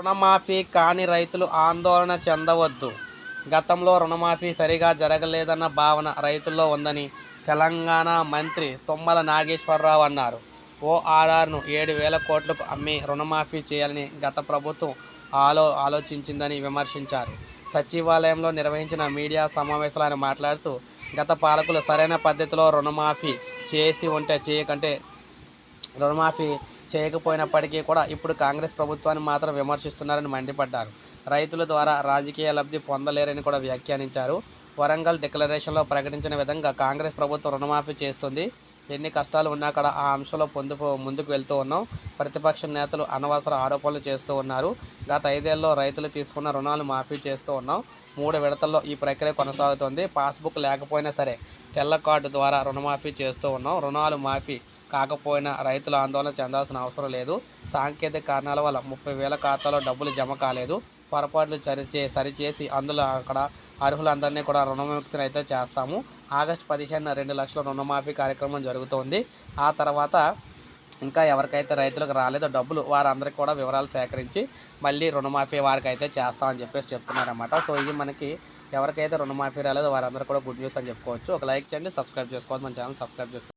రుణమాఫీ కాని రైతులు ఆందోళన చెందవద్దు. గతంలో రుణమాఫీ సరిగా జరగలేదన్న భావన రైతుల్లో ఉందని తెలంగాణ మంత్రి తుమ్మల నాగేశ్వరరావు అన్నారు. ఓఆర్ఆర్ను ఏడు వేల కోట్లకు అమ్మి రుణమాఫీ చేయాలని గత ప్రభుత్వం ఆలో ఆలోచించిందని విమర్శించారు. సచివాలయంలో నిర్వహించిన మీడియా సమావేశంలో ఆయన మాట్లాడుతూ గత పాలకులు సరైన పద్ధతిలో రుణమాఫీ చేసి ఉంటే చేయకంటే రుణమాఫీ చేయకపోయినప్పటికీ కూడా ఇప్పుడు కాంగ్రెస్ ప్రభుత్వాన్ని మాత్రం విమర్శిస్తున్నారని మండిపడ్డారు. రైతుల ద్వారా రాజకీయ లబ్ధి పొందలేరని కూడా వ్యాఖ్యానించారు. వరంగల్ డిక్లరేషన్లో ప్రకటించిన విధంగా కాంగ్రెస్ ప్రభుత్వం రుణమాఫీ చేస్తుంది. ఎన్ని కష్టాలు ఉన్నా కూడా ఆ అంశంలో పొందు ముందుకు వెళ్తూ ఉన్నాం. ప్రతిపక్ష నేతలు అనవసర ఆరోపణలు చేస్తూ ఉన్నారు. గత ఐదేళ్ళలో రైతులు తీసుకున్న రుణాలు మాఫీ చేస్తూ ఉన్నాం. మూడు విడతల్లో ఈ ప్రక్రియ కొనసాగుతుంది. పాస్బుక్ లేకపోయినా సరే తెల్ల కార్డు ద్వారా రుణమాఫీ చేస్తూ ఉన్నాం. రుణాలు మాఫీ కాకపోయినా రైతులు ఆందోళన చెందాల్సిన అవసరం లేదు. సాంకేతిక కారణాల వల్ల ముప్పై వేల ఖాతాలో డబ్బులు జమ కాలేదు. పొరపాట్లు సరిచే సరిచేసి అందులో అక్కడ అర్హులందరినీ కూడా రుణముక్తిని అయితే చేస్తాము. ఆగస్టు పదిహేను రెండు లక్షల రుణమాఫీ కార్యక్రమం జరుగుతోంది. ఆ తర్వాత ఇంకా ఎవరికైతే రైతులకు రాలేదో డబ్బులు వారందరికీ కూడా వివరాలు సేకరించి మళ్ళీ రుణమాఫీ వారికి అయితే చేస్తామని చెప్పేసి చెప్తున్నారన్నమాట. సో ఇది మనకి ఎవరికైతే రుణమాఫీ రాలేదో వారందరూ కూడా గుడ్ న్యూస్ అని చెప్పుకోవచ్చు. ఒక లైక్ చేయండి సబ్స్క్రైబ్ చేసుకోవాలి మన ఛానల్ సబ్స్క్రైబ్ చేసుకోండి.